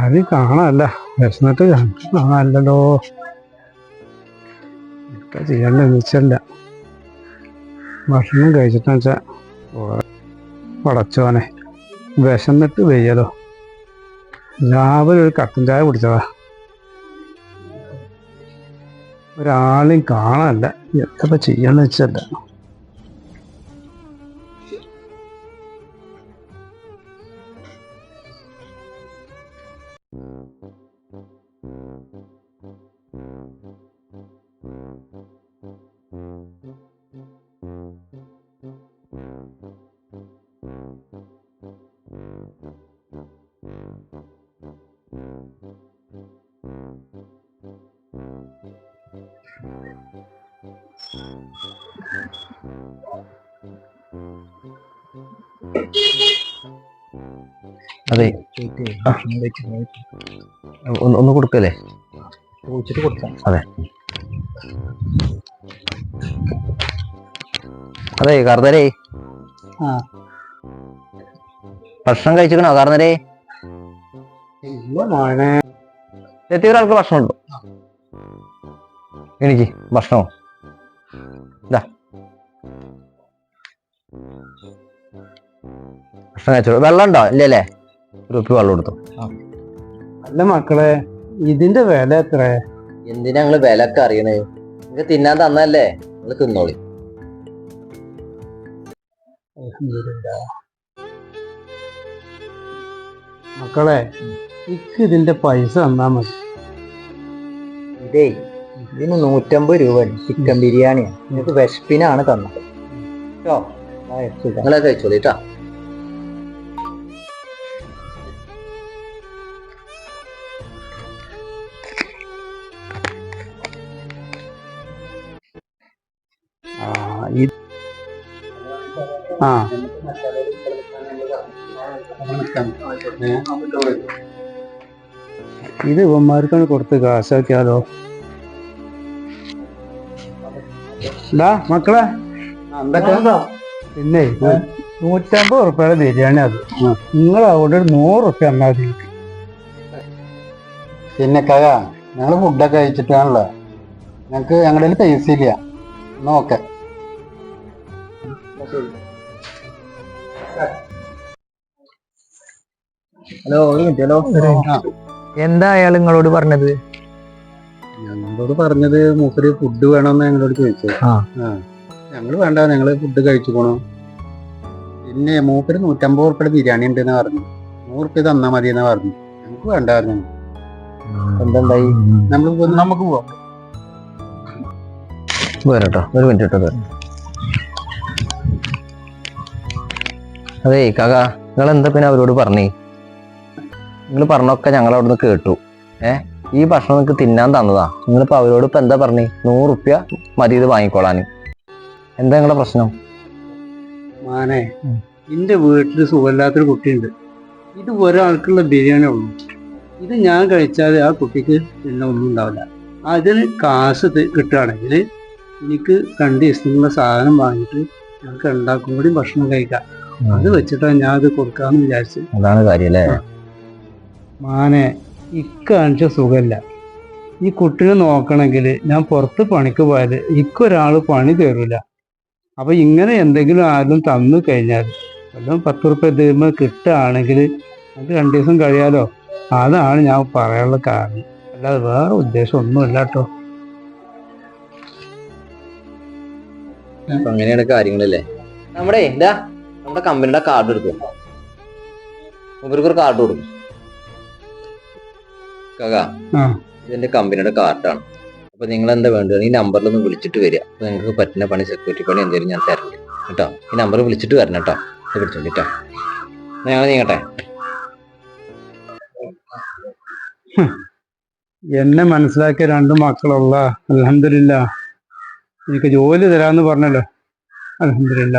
ആരും കാണാനല്ല. വിശന്നിട്ട് കാണാനല്ലോ എന്താ ചെയ്യണ്ട എന്നുവെച്ചല്ല ഭക്ഷണം കഴിച്ചിട്ടെന്ന് വെച്ചാൽ പടച്ചോനെ വിശന്നിട്ട് വെയ്യലോ രാവിലെ ഒരു കട്ടൻ ചായ കുടിച്ചതാ. ഒരാളെയും കാണാനല്ല. എന്തപ്പോ ചെയ്യണമെന്ന് വെച്ചല്ല. അതെ ഒന്ന് ഒന്ന് കൊടുക്കല്ലേ ചോദിച്ചിട്ട് കൊടുക്കാം. അതെ. അതെ കാർന്നരേ. ഭക്ഷണം കഴിച്ചിക്കണോ കാർന്നരേ? എത്തിയ ഒരാൾക്ക് ഭക്ഷണം ഉണ്ടോ എനിക്ക് ഭക്ഷണമോ? ഇതാ ഭക്ഷണം കഴിച്ചോളൂ വെള്ളം ഉണ്ടോ ഇല്ലല്ലേ? ഒരു വെള്ളം കൊടുത്തു? അല്ല മക്കളെ ഇതിന്റെ വില എത്ര? എന്തിനാ ഞങ്ങൾ വിലക്ക് അറിയണേ? നിങ്ങക്ക് തിന്നാൻ തന്നല്ലേ നിങ്ങൾ തിന്നോളി. മക്കളെ ഇക്ക് ഇതിന്റെ പൈസ തന്നാ മതി. ഇതേ ഇതിന് നൂറ്റമ്പത് രൂപ ചിക്കൻ ബിരിയാണിയാണ് നിങ്ങക്ക് വിശപ്പിനാണ് തന്നത്. കേട്ടോ. നിങ്ങളെ കഴിച്ചോളി. കേട്ടാ ആ. ഇത് ഇവന്മാർക്കാണ് കൊടുത്ത് കാശാക്കിയാലോ? ഡാ മക്കളെ. പിന്നെ നൂറ്റമ്പത് ഉറുപ്പയുടെ ബിരിയാണി അത് നിങ്ങൾ അവിടെ ഒരു നൂറ് ഉറുപ്പ എന്നാൽ പിന്നെ കഴ ഞങ്ങൾ ഫുഡൊക്കെ കഴിച്ചിട്ടാണല്ലോ. ഞങ്ങൾക്ക് ഞങ്ങളുടെ കയ്യിൽ പൈസ ഇല്ല നോക്കെ ഹലോ ഹലോ എന്താ അയാൾ നിങ്ങളോട് പറഞ്ഞത്? ഞങ്ങളോട് പറഞ്ഞത് മൂപ്പര് ഫുഡ് വേണമെന്ന് ഞങ്ങളോട് ചോദിച്ചത് ആ. ഞങ്ങൾ വേണ്ട ഞങ്ങൾ ഫുഡ് കഴിച്ചു പോണു. പിന്നെ മൂപ്പര് നൂറ്റമ്പത് ഉറുപ്പിയുടെ ബിരിയാണി ഉണ്ടെന്ന് പറഞ്ഞു. നൂറ് ഉറുപ്പ്യ തന്നാ മതി എന്ന് പറഞ്ഞു. ഞങ്ങൾക്ക് വേണ്ടായിരുന്നു. എന്തെന്തായി നമ്മൾ നമുക്ക് പോവാം. വരട്ടോ ഒരു മിനിറ്റ് കേട്ടോ അതേ കാക നിങ്ങൾ എന്താ പിന്നെ അവരോട് പറഞ്ഞേ? നിങ്ങൾ പറഞ്ഞൊക്കെ ഞങ്ങൾ അവിടുന്ന് കേട്ടു. ഏ ഈ ഭക്ഷണം നിങ്ങൾക്ക് തിന്നാൻ തന്നതാ. നിങ്ങളിപ്പോ അവരോട് ഇപ്പൊ എന്താ പറഞ്ഞു? നൂറ് റുപ്യ മതി ഇത് വാങ്ങിക്കോളാൻ. എന്താ നിങ്ങളുടെ പ്രശ്നം? മാനെ എന്റെ വീട്ടിൽ സുഖമില്ലാത്തൊരു കുട്ടിയുണ്ട്. ഇത് ഒരാൾക്കുള്ള ബിരിയാണി ഉള്ളൂ. ഇത് ഞാൻ കഴിച്ചാൽ ആ കുട്ടിക്ക് പിന്നെ ഒന്നും ഉണ്ടാവില്ല. അതിന് കാശ് കിട്ടുകയാണെങ്കിൽ എനിക്ക് രണ്ട് ദിവസത്തിനുള്ള സാധനം വാങ്ങിയിട്ട് ഞങ്ങൾക്ക് ഉണ്ടാക്കും കൂടി ഭക്ഷണം കഴിക്കാം. അത് വെച്ചിട്ടാ ഞാൻ അത് കൊടുക്കാന്ന് വിചാരിച്ചു. അതാണ് കാര്യം അല്ലേ മാനെ ഇക്കാണിച്ച സുഖമില്ല ഈ കുട്ടിനെ നോക്കണമെങ്കിൽ ഞാൻ പുറത്ത് പണിക്ക് പോയാൽ ഇക്കൊരാൾ പണി തരില്ല അപ്പൊ ഇങ്ങനെ എന്തെങ്കിലും ആരും തന്നു കഴിഞ്ഞാൽ വല്ലതും പത്ത് റുപ്യ തീരുമ്പോ കിട്ടുകയാണെങ്കിൽ അത് രണ്ടു ദിവസം കഴിയാലോ? അതാണ് ഞാൻ പറയാനുള്ള കാരണം. അല്ലാതെ വേറെ ഉദ്ദേശം ഒന്നുമില്ല കേട്ടോ. അങ്ങനെയാണ് കാര്യങ്ങളല്ലേ? നമ്മുടെ എന്താ? നമ്മുടെ കമ്പനിയുടെ കാർഡ് എടുക്കും ഇവർക്ക് ഒരു കാർഡ് കൊടുക്കും. കാകാ ആ. ഇതിന്റെ കമ്പനിയുടെ കാർഡാണ് അപ്പൊ നിങ്ങൾ എന്താ വേണ്ടത്? ഈ നമ്പറിൽ ഒന്ന് വിളിച്ചിട്ട് വരിക. അപ്പൊ നിങ്ങൾക്ക് പറ്റുന്ന പണി സെക്യൂരിറ്റി പണി എന്തെങ്കിലും ഞാൻ തരണ്ട് കേട്ടോ? ഈ നമ്പർ വിളിച്ചിട്ട് വരണം കേട്ടോ. വിളിച്ചോണ്ട് കേട്ടോ. ഞങ്ങൾ നീങ്ങട്ടെ? എന്നെ മനസ്സിലാക്കിയ രണ്ട് മക്കളുള്ള അലഹമില്ല എനിക്ക് ജോലി തരാന്ന് പറഞ്ഞല്ലോ. അലഹമില്ല